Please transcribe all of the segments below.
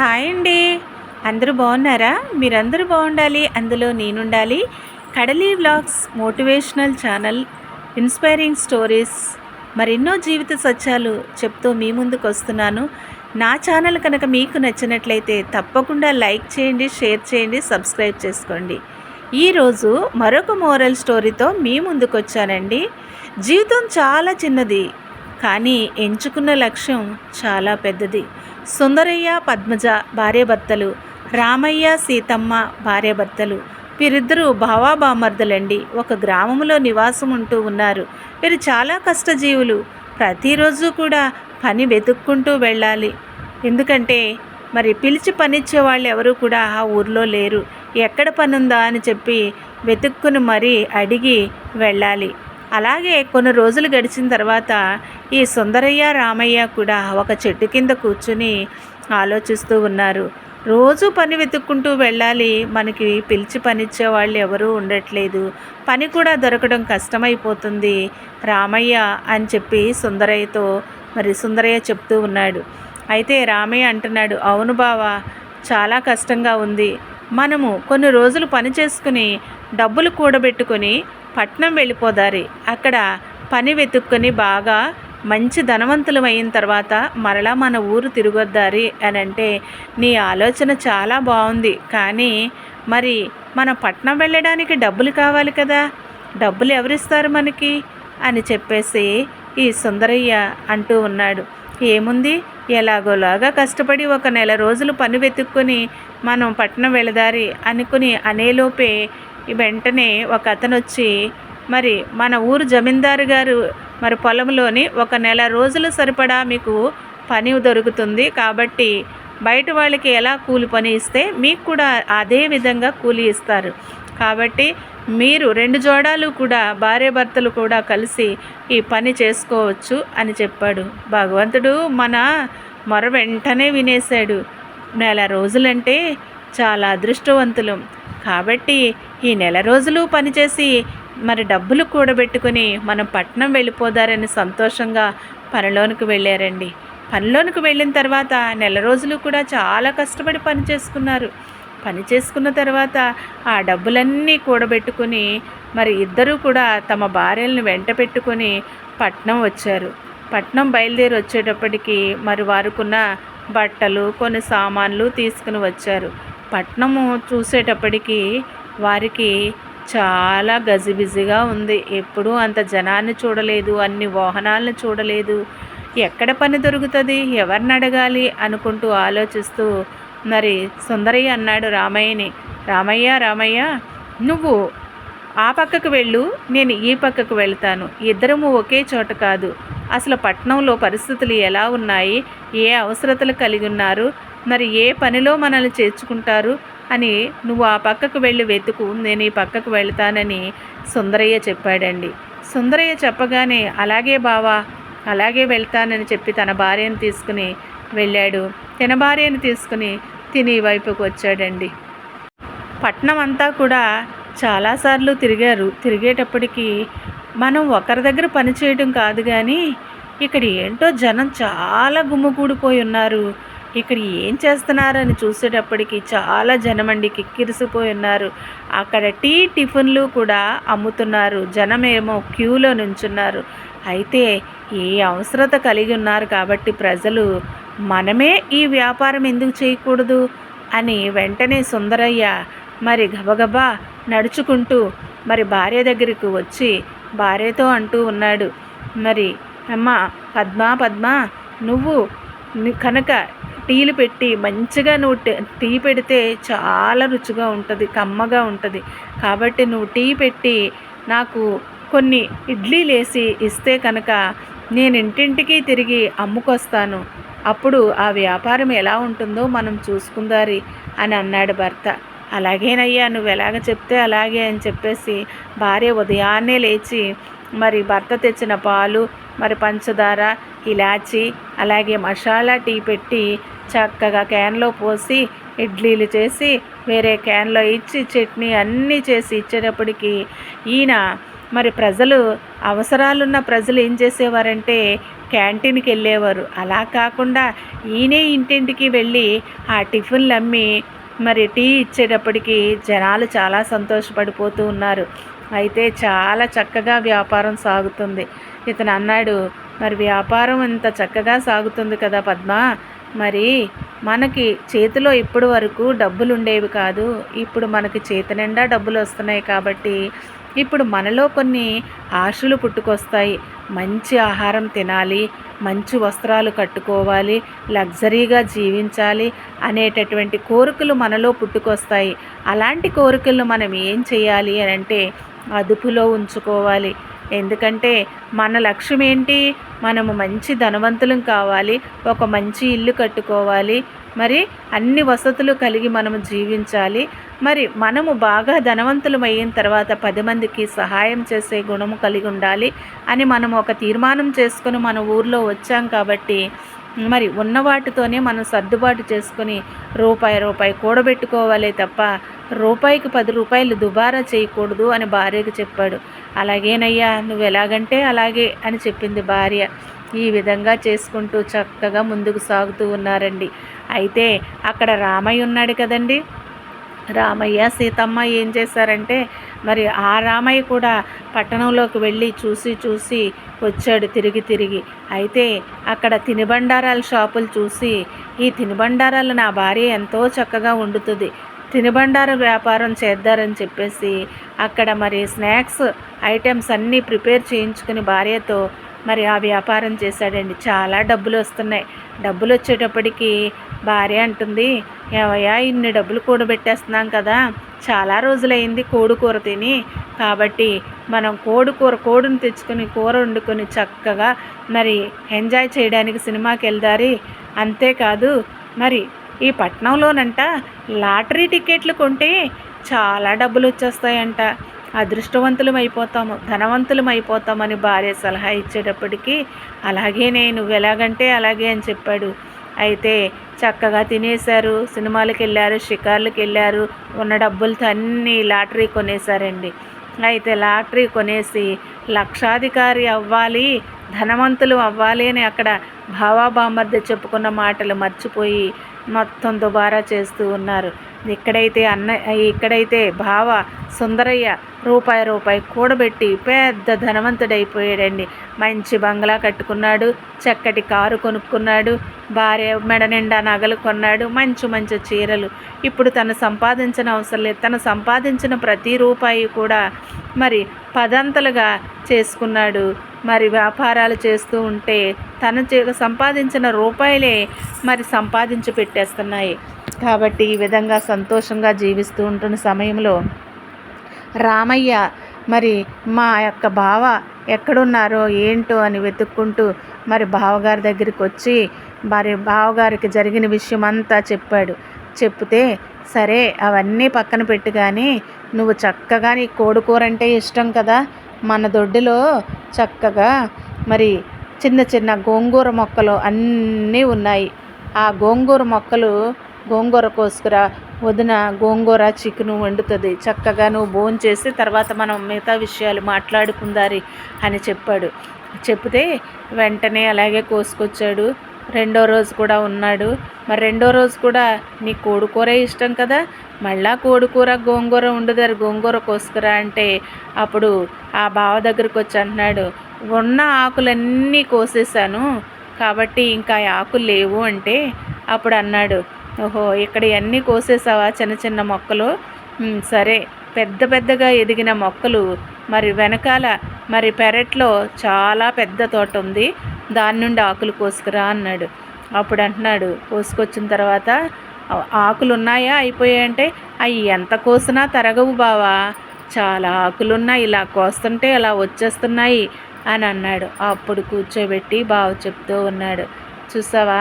Hi అండి. అందరూ బాగున్నారా? మీరందరూ బాగుండాలి అందులో నేనుండాలి. Kadali vlogs motivational channel inspiring stories మరెన్నో జీవిత సత్యాలు చెప్తూ మీ ముందుకు వస్తున్నాను. నా ఛానల్ కనుక మీకు నచ్చినట్లయితే తప్పకుండా లైక్ చేయండి షేర్ చేయండి సబ్స్క్రైబ్ చేసుకోండి. ఈరోజు మరొక మోరల్ స్టోరీతో మీ ముందుకు వచ్చానండి. జీవితం చాలా చిన్నది కానీ ఎంచుకున్న లక్ష్యం చాలా పెద్దది. సుందరయ్య పద్మజ భార్యభర్తలు రామయ్య సీతమ్మ భార్యభర్తలు. వీరిద్దరూ భావాబామర్దులండి ఒక గ్రామంలో నివాసం ఉంటూ ఉన్నారు. వీరు చాలా కష్టజీవులు. ప్రతిరోజు కూడా పని వెతుక్కుంటూ వెళ్ళాలి. ఎందుకంటే మరి పిలిచి పనిచ్చే వాళ్ళు ఎవరు కూడా ఆ ఊర్లో లేరు. ఎక్కడ పని ఉందా అని చెప్పి వెతుక్కుని మరీ అడిగి వెళ్ళాలి. అలాగే కొన్ని రోజులు గడిచిన తర్వాత ఈ సుందరయ్య రామయ్య కూడా ఒక చెట్టు కింద కూర్చుని ఆలోచిస్తూ ఉన్నారు. రోజు పని వెతుక్కుంటూ వెళ్ళాలి. మనకి పిలిచి పనిచ్చే వాళ్ళు ఎవరూ ఉండట్లేదు. పని కూడా దొరకడం కష్టమైపోతుంది. రామయ్య అని చెప్పి సుందరయ్యతో మరి సుందరయ్య చెప్తూ ఉన్నాడు. అయితే రామయ్య అంటున్నాడు అవును బావా చాలా కష్టంగా ఉంది. మనము కొన్ని రోజులు పని చేసుకుని డబ్బులు కూడబెట్టుకొని పట్నం వెళ్ళిపోదారి. అక్కడ పని వెతుక్కొని బాగా మంచి ధనవంతులం అయిన తర్వాత మరలా మన ఊరు తిరగొద్దారి అని అంటే నీ ఆలోచన చాలా బాగుంది కానీ మరి మన పట్నం వెళ్ళడానికి డబ్బులు కావాలి కదా? డబ్బులు ఎవరిస్తారు మనకి? అని చెప్పేసి ఈ సుందరయ్య అంటూ ఉన్నాడు. ఏముంది? ఎలాగోలాగా కష్టపడి ఒక నెల రోజులు పని వెతుక్కొని మనం పట్టణం వెళదారి అనుకుని అనేలోపే వెంటనే ఒక అతను వచ్చి మరి మన ఊరు జమీందారు గారు మరి పొలంలోని ఒక నెల రోజులు సరిపడా మీకు పని దొరుకుతుంది కాబట్టి బయట వాళ్ళకి ఎలా కూలి పని ఇస్తే మీకు కూడా అదే విధంగా కూలి ఇస్తారు. కాబట్టి మీరు రెండు జోడాలు కూడా భార్యాభర్తలు కూడా కలిసి ఈ పని చేసుకోవచ్చు అని చెప్పాడు. భగవంతుడు మన మొర వెంటనే వినేశాడు. నెల రోజులంటే చాలా అదృష్టవంతులు. కాబట్టి ఈ నెల రోజులు పనిచేసి మరి డబ్బులు కూడబెట్టుకుని మనం పట్నం వెళ్ళిపోదారని సంతోషంగా పనిలోనికి వెళ్ళారండి. పనిలోనికి వెళ్ళిన తర్వాత నెల రోజులు కూడా చాలా కష్టపడి పని చేసుకున్నారు. పని చేసుకున్న తర్వాత ఆ డబ్బులన్నీ కూడబెట్టుకుని మరి ఇద్దరూ కూడా తమ భార్యలను వెంట పెట్టుకొని పట్నం వచ్చారు. పట్నం బయలుదేరి వచ్చేటప్పటికి మరి వారుకున్న బట్టలు కొన్ని సామాన్లు తీసుకుని వచ్చారు. పట్నము చూసేటప్పటికి వారికి చాలా గజిబిజిగా ఉంది. ఎప్పుడూ అంత జనాన్ని చూడలేదు అన్ని వాహనాలను చూడలేదు. ఎక్కడ పని దొరుకుతుంది ఎవరిని అడగాలి అనుకుంటూ ఆలోచిస్తూ మరి సుందరయ్య అన్నాడు రామయ్యని రామయ్య రామయ్య నువ్వు ఆ పక్కకు వెళ్ళు నేను ఈ పక్కకు వెళ్తాను. ఇద్దరము ఒకే చోట కాదు. అసలు పట్నంలో పరిస్థితులు ఎలా ఉన్నాయి? ఏ అవసరతలు కలిగి ఉన్నారు? మరి ఏ పనిలో మనల్ని చేర్చుకుంటారు? అని నువ్వు ఆ పక్కకు వెళ్ళి వెతుకు. నేను ఈ పక్కకు వెళ్తానని సుందరయ్య చెప్పాడండి. సుందరయ్య చెప్పగానే అలాగే బావా అలాగే వెళ్తానని చెప్పి తన భార్యను తీసుకుని వెళ్ళాడు. తన భార్యను తీసుకుని తిని వైపుకు వచ్చాడండి. పట్నం అంతా కూడా చాలాసార్లు తిరిగారు. తిరిగేటప్పటికీ మనం ఒకరి దగ్గర పని చేయడం కాదు కానీ ఇక్కడ ఏంటో జనం చాలా గుమ్మకూడిపోయి ఉన్నారు. ఇక్కడ ఏం చేస్తున్నారని చూసేటప్పటికి చాలా జనమండి కిక్కిరిసిపోయి ఉన్నారు. అక్కడ టీ టిఫిన్లు కూడా అమ్ముతున్నారు. జనమేమో క్యూలో నుంచున్నారు. అయితే ఈ అవసరత కలిగి ఉన్నారు కాబట్టి ప్రజలు మనమే ఈ వ్యాపారం ఎందుకు చేయకూడదు? అని వెంటనే సుందరయ్య మరి గబగబా నడుచుకుంటూ మరి భార్య దగ్గరికి వచ్చి భార్యతో అంటూ ఉన్నాడు. మరి అమ్మ పద్మా పద్మా నువ్వు కనుక టీలు పెట్టి మంచిగా నువ్వు టీ పెడితే చాలా రుచిగా ఉంటుంది కమ్మగా ఉంటుంది. కాబట్టి నువ్వు టీ పెట్టి నాకు కొన్ని ఇడ్లీలేసి ఇస్తే కనుక నేను ఇంటింటికి తిరిగి అమ్ముకొస్తాను. అప్పుడు ఆ వ్యాపారం ఎలా ఉంటుందో మనం చూసుకుందారి అని అన్నాడు భర్త. అలాగేనయ్యా నువ్వు ఎలాగ చెప్తే అలాగే అని చెప్పేసి భార్య ఉదయాన్నే లేచి మరి భర్త తెచ్చిన పాలు మరి పంచదార ఇలాచి అలాగే మసాలా టీ పెట్టి చక్కగా క్యాన్లో పోసి ఇడ్లీలు చేసి వేరే క్యాన్లో ఇచ్చి చట్నీ అన్నీ చేసి ఇచ్చేటప్పటికి ఈయన మరి ప్రజలు అవసరాలున్న ప్రజలు ఏం చేసేవారంటే క్యాంటీన్కి వెళ్ళేవారు. అలా కాకుండా ఈయనే ఇంటింటికి వెళ్ళి ఆ టిఫిన్లు అమ్మి మరి టీ ఇచ్చేటప్పటికి జనాలు చాలా సంతోషపడిపోతూ ఉన్నారు. అయితే చాలా చక్కగా వ్యాపారం సాగుతుంది. ఇతను అన్నాడు మరి వ్యాపారం ఇంత చక్కగా సాగుతుంది కదా పద్మ! మరి మనకి చేతిలో ఇప్పటి వరకు డబ్బులు ఉండేవి కాదు. ఇప్పుడు మనకి చేతి నిండా డబ్బులు వస్తున్నాయి కాబట్టి ఇప్పుడు మనలో కొన్ని ఆశలు పుట్టుకొస్తాయి. మంచి ఆహారం తినాలి మంచి వస్త్రాలు కట్టుకోవాలి లగ్జరీగా జీవించాలి అనేటటువంటి కోరికలు మనలో పుట్టుకొస్తాయి. అలాంటి కోరికలను మనం ఏం చేయాలి అని అంటే అదుపులో ఉంచుకోవాలి. ఎందుకంటే మన లక్ష్యం ఏంటి మనము మంచి ధనవంతులం కావాలి ఒక మంచి ఇల్లు కట్టుకోవాలి మరి అన్ని వసతులు కలిగి మనము జీవించాలి. మరి మనము బాగా ధనవంతులం అయిన తర్వాత పది మందికి సహాయం చేసే గుణము కలిగి ఉండాలి అని మనం ఒక తీర్మానం చేసుకుని మన ఊర్లో వచ్చాం కాబట్టి మరి ఉన్న వాటితోనే మనం సర్దుబాటు చేసుకుని రూపాయి రూపాయి కూడబెట్టుకోవాలి తప్ప రూపాయికి పది రూపాయలు దుబారా చేయకూడదు అని భార్యకు చెప్పాడు. అలాగేనయ్యా నువ్వు ఎలాగంటే అలాగే అని చెప్పింది భార్య. ఈ విధంగా చేసుకుంటూ చక్కగా ముందుకు సాగుతూ ఉన్నారండి. అయితే అక్కడ రామయ్య ఉన్నాడు కదండి. రామయ్య సీతమ్మ ఏం చేశారంటే మరి ఆ రామయ్య కూడా పట్టణంలోకి వెళ్ళి చూసి చూసి వచ్చాడు తిరిగి తిరిగి. అయితే అక్కడ తినుబండారాల షాపులు చూసి ఈ తినుబండారాలు నా భార్య ఎంతో చక్కగా వండుతుంది. తినుబండార వ్యాపారం చేద్దారని చెప్పేసి అక్కడ మరి స్నాక్స్ ఐటమ్స్ అన్నీ ప్రిపేర్ చేయించుకుని భార్యతో మరి ఆ వ్యాపారం చేశాడండి. చాలా డబ్బులు వస్తున్నాయి. డబ్బులు వచ్చేటప్పటికి భార్య అంటుంది ఏవయ్యా ఇన్ని డబ్బులు కూడబెట్టేస్తున్నాం కదా చాలా రోజులైంది కోడి కూర తిని. కాబట్టి మనం కోడి కూర కోడిని తెచ్చుకొని కూర వండుకొని చక్కగా మరి ఎంజాయ్ చేయడానికి సినిమాకి వెళ్దారి. అంతేకాదు మరి ఈ పట్నంలోనంట లాటరీ టికెట్లు కొంటే చాలా డబ్బులు వచ్చేస్తాయంట. అదృష్టవంతులం అయిపోతాము ధనవంతులం అయిపోతామని భార్య సలహా ఇచ్చేటప్పటికీ అలాగే నేను ఎలాగంటే అలాగే అని చెప్పాడు. అయితే చక్కగా తినేశారు. సినిమాలకు వెళ్ళారు షికార్లకు వెళ్ళారు ఉన్న డబ్బులతో అన్నీ లాటరీ కొనేశారండి. అయితే లాటరీ కొనేసి లక్షాధికారి అవ్వాలి ధనవంతులు అవ్వాలి అని అక్కడ భావాబామర్ది చెప్పుకున్న మాటలు మర్చిపోయి మొత్తం దుబారా చేస్తూ ఉన్నారు. ఇక్కడైతే అన్న ఇక్కడైతే బావ సుందరయ్య రూపాయి రూపాయి కూడబెట్టి పెద్ద ధనవంతుడైపోయాడండి. మంచి బంగ్లా కట్టుకున్నాడు చక్కటి కారు కొనుక్కున్నాడు భార్య మెడ నిండా నగలు కొన్నాడు మంచి మంచి చీరలు. ఇప్పుడు తను సంపాదించిన అవసరం లేదు. తను సంపాదించిన ప్రతి రూపాయి కూడా మరి పదంతలుగా చేసుకున్నాడు. మరి వ్యాపారాలు చేస్తూ ఉంటే తను సంపాదించిన రూపాయలే మరి సంపాదించి పెట్టేస్తున్నాయి. కాబట్టి ఈ విధంగా సంతోషంగా జీవిస్తూ ఉంటున్న సమయంలో రామయ్య మరి మా యొక్క బావ ఎక్కడున్నారో ఏంటో అని వెతుక్కుంటూ మరి బావగారి దగ్గరికి వచ్చి మరి బావగారికి జరిగిన విషయం అంతా చెప్పాడు. చెప్తే సరే అవన్నీ పక్కన పెట్టి కానీ నువ్వు చక్కగా నీ కోడికూర అంటే ఇష్టం కదా. మన దొడ్డిలో చక్కగా మరి చిన్న చిన్న గోంగూర మొక్కలు అన్నీ ఉన్నాయి. ఆ గోంగూర మొక్కలు గోంగూర కోసుకురా వదిన గోంగూర చికెను వండుతుంది. చక్కగా నువ్వు భోంచేసి చేసి తర్వాత మనం మిగతా విషయాలు మాట్లాడుకుందారి అని చెప్పాడు. చెప్తే వెంటనే అలాగే కోసుకొచ్చాడు. రెండో రోజు కూడా ఉన్నాడు. మరి రెండో రోజు కూడా నీ కోడికూరే ఇష్టం కదా? మళ్ళా కోడికూర గోంగూర ఉండదారు గోంగూర కోసుకురా అంటే అప్పుడు ఆ బావ దగ్గరకు వచ్చి అంటున్నాడు ఉన్న ఆకులన్నీ కోసేసాను కాబట్టి ఇంకా ఆకులు లేవు అంటే అప్పుడు అన్నాడు ఓహో ఇక్కడ ఇవన్నీ కోసేసావా చిన్న చిన్న మొక్కలు? సరే. పెద్ద పెద్దగా ఎదిగిన మొక్కలు. మరి వెనకాల మరి పెరట్లో చాలా పెద్ద తోట ఉంది. దాని నుండి ఆకులు కోసుకురా అన్నాడు. అప్పుడు అంటున్నాడు కోసుకొచ్చిన తర్వాత ఆకులు ఉన్నాయా అయిపోయాయంటే అవి ఎంత కోసినా తరగవు బావా. చాలా ఆకులున్నాయి. ఇలా కోస్తుంటే అలా వచ్చేస్తున్నాయి అని అన్నాడు. అప్పుడు కూర్చోబెట్టి బావ చెప్తూ ఉన్నాడు. చూసావా?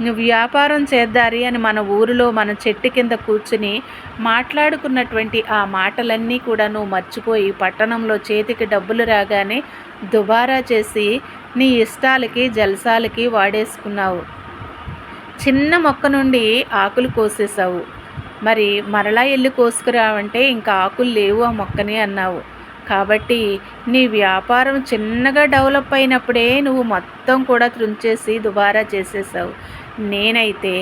నువ్వు వ్యాపారం చేద్దారి అని మన ఊరిలో మన చెట్టు కింద కూర్చుని మాట్లాడుకున్నటువంటి ఆ మాటలన్నీ కూడా నువ్వు మర్చిపోయి పట్టణంలో చేతికి డబ్బులు రాగానే దుబారా చేసి నీ ఇష్టాలకి జలసాలకి వాడేసుకున్నావు. చిన్న మొక్క నుండి ఆకులు కోసేసావు మరి మరలా ఎల్లు కోసుకురావంటే ఇంకా ఆకులు లేవు ఆ మొక్కని అన్నావు. కాబట్టి నీ వ్యాపారం చిన్నగా డెవలప్ అయినప్పుడే నువ్వు మొత్తం కూడా త్రుంచేసి దుబారా చేసేసావు నేనైతే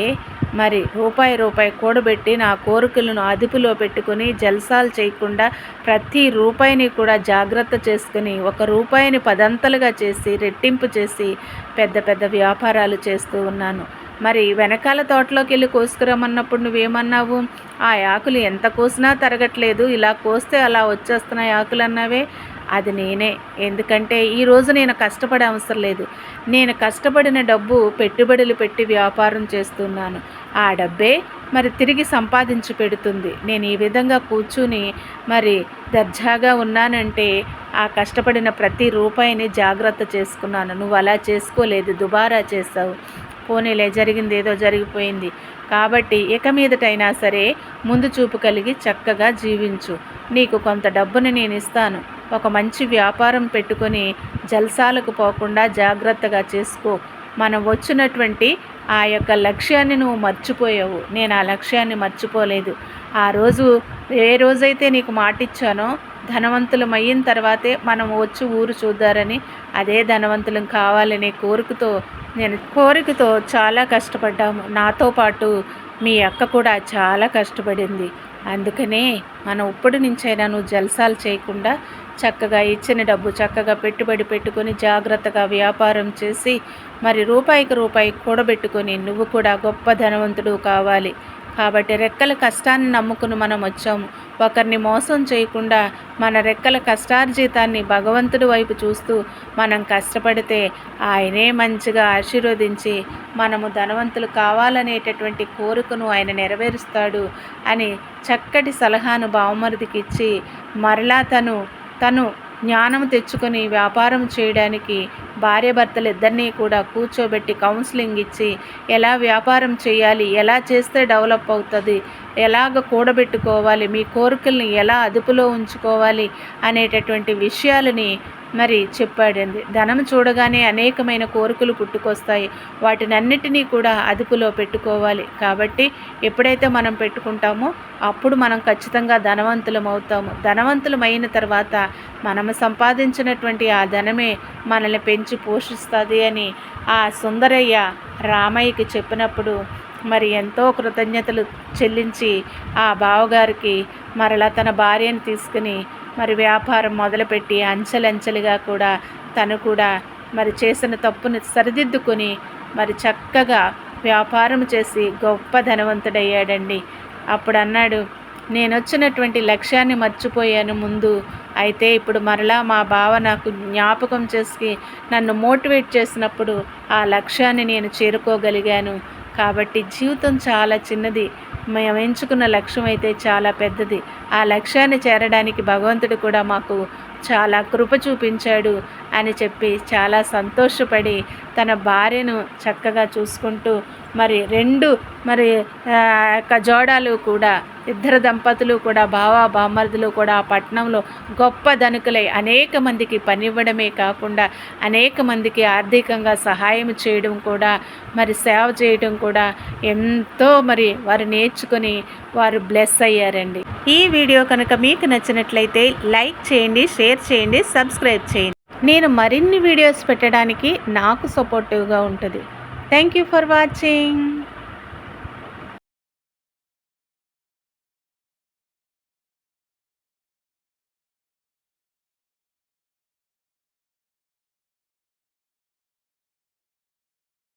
మరి రూపాయి రూపాయి కూడబెట్టి నా కోరికలను అదుపులో పెట్టుకుని జల్సాలు చేయకుండా ప్రతి రూపాయిని కూడా జాగ్రత్త చేసుకుని ఒక రూపాయిని పదంతలుగా చేసి రెట్టింపు చేసి పెద్ద పెద్ద వ్యాపారాలు చేస్తూ ఉన్నాను. మరి వెనకాల తోటలోకి వెళ్ళి కోసుకురమ్మన్నప్పుడు నువ్వేమన్నావు? ఆ ఆకులు ఎంత కోసినా తరగట్లేదు ఇలా కోస్తే అలా వచ్చేస్తున్నాయి ఆకులు అన్నావే అది నేనే. ఎందుకంటే ఈరోజు నేను కష్టపడే అవసరం లేదు. నేను కష్టపడిన డబ్బు పెట్టుబడులు పెట్టి వ్యాపారం చేస్తున్నాను. ఆ డబ్బే మరి తిరిగి సంపాదించి పెడుతుంది. నేను ఈ విధంగా కూర్చుని మరి దర్జాగా ఉన్నానంటే ఆ కష్టపడిన ప్రతి రూపాయిని జాగ్రత్త చేసుకున్నాను. నువ్వు అలా చేసుకోలేదు దుబారా చేసావు పోనీలే జరిగింది ఏదో జరిగిపోయింది. కాబట్టి ఇక మీదటైనా సరే ముందు చూపు కలిగి చక్కగా జీవించు. నీకు కొంత డబ్బుని నేను ఇస్తాను. ఒక మంచి వ్యాపారం పెట్టుకొని జల్సాలకు పోకుండా జాగ్రత్తగా చేసుకో. మనం వచ్చినటువంటి ఆ యొక్క లక్ష్యాన్ని నువ్వు మర్చిపోయావు. నేను ఆ లక్ష్యాన్ని మర్చిపోలేదు. ఆ రోజు ఏ రోజైతే నీకు మాటిచ్చానో ధనవంతులం అయిన తర్వాతే మనం వచ్చి ఊరు చూద్దారని అదే ధనవంతులం కావాలనే కోరికతో నేను కోరికతో చాలా కష్టపడ్డాము. నాతో పాటు మీ అక్క కూడా చాలా కష్టపడింది. అందుకనే మనం ఇప్పటి నుంచైనా నువ్వు జల్సాలు చేయకుండా చక్కగా ఇచ్చిన డబ్బు చక్కగా పెట్టుబడి పెట్టుకొని జాగ్రత్తగా వ్యాపారం చేసి మరి రూపాయికి రూపాయి కూడబెట్టుకొని నువ్వు కూడా గొప్ప ధనవంతుడు కావాలి. కాబట్టి రెక్కల కష్టాన్ని నమ్ముకుని మనం వచ్చాము. ఒకరిని మోసం చేయకుండా మన రెక్కల కష్టార్జితాన్ని భగవంతుడి వైపు చూస్తూ మనం కష్టపడితే ఆయనే మంచిగా ఆశీర్వదించి మనము ధనవంతులు కావాలనేటటువంటి కోరికను ఆయన నెరవేరుస్తాడు అని చక్కటి సలహాను బావమరిదికి ఇచ్చి మరలా తను తను జ్ఞానం తెచ్చుకొని వ్యాపారం చేయడానికి భార్యాభర్తలిద్దరినీ కూడా కూర్చోబెట్టి కౌన్సిలింగ్ ఇచ్చి ఎలా వ్యాపారం చేయాలి ఎలా చేస్తే డెవలప్ అవుతుంది ఎలాగ కూడబెట్టుకోవాలి మీ కోరికల్ని ఎలా అదుపులో ఉంచుకోవాలి అనేటటువంటి విషయాలని మరి చెప్పాడండి ధనం చూడగానే అనేకమైన కోరికలు పుట్టుకొస్తాయి. వాటినన్నిటినీ కూడా అదుపులో పెట్టుకోవాలి. కాబట్టి ఎప్పుడైతే మనం పెట్టుకుంటామో అప్పుడు మనం ఖచ్చితంగా ధనవంతులం అవుతాము. ధనవంతులం అయిన తర్వాత మనము సంపాదించినటువంటి ఆ ధనమే మనల్ని పెంచి పోషిస్తుంది అని ఆ సుందరయ్య రామయ్యకి చెప్పినప్పుడు మరి ఎంతో కృతజ్ఞతలు చెల్లించి ఆ బావగారికి మరలా తన భార్యను తీసుకుని మరి వ్యాపారం మొదలుపెట్టి అంచెలంచెలుగా కూడా తను కూడా మరి చేసిన తప్పుని సరిదిద్దుకొని మరి చక్కగా వ్యాపారం చేసి గొప్ప ధనవంతుడయ్యాడండి. అప్పుడు అన్నాడు నేను వచ్చినటువంటి లక్ష్యాన్ని మర్చిపోయాను ముందు. అయితే ఇప్పుడు మరలా మా బావ నాకు జ్ఞాపకం చేసి నన్ను మోటివేట్ చేసినప్పుడు ఆ లక్ష్యాన్ని నేను చేరుకోగలిగాను. కాబట్టి జీవితం చాలా చిన్నది. మేము ఎంచుకున్న లక్ష్యం అయితే చాలా పెద్దది. ఆ లక్ష్యాన్ని చేరడానికి భగవంతుడు కూడా మాకు చాలా కృప చూపించాడు. అని చెప్పి చాలా సంతోషపడి తన భార్యను చక్కగా చూసుకుంటూ మరి రెండు మరి యొక్క జోడాలు కూడా ఇద్దరు దంపతులు కూడా బావా బామర్దులు కూడా ఆ పట్టణంలో గొప్ప ధనుకులై అనేక మందికి పనివ్వడమే కాకుండా అనేక మందికి ఆర్థికంగా సహాయం చేయడం కూడా మరి సేవ చేయడం కూడా ఎంతో మరి వారు నేర్చుకొని వారు బ్లెస్ అయ్యారండి. ఈ వీడియో కనుక మీకు నచ్చినట్లయితే లైక్ చేయండి షేర్ చేయండి సబ్స్క్రైబ్ చేయండి. నేను మరిన్ని వీడియోస్ పెట్టడానికి నాకు సపోర్టివ్గా ఉంటుంది. Thank you for watching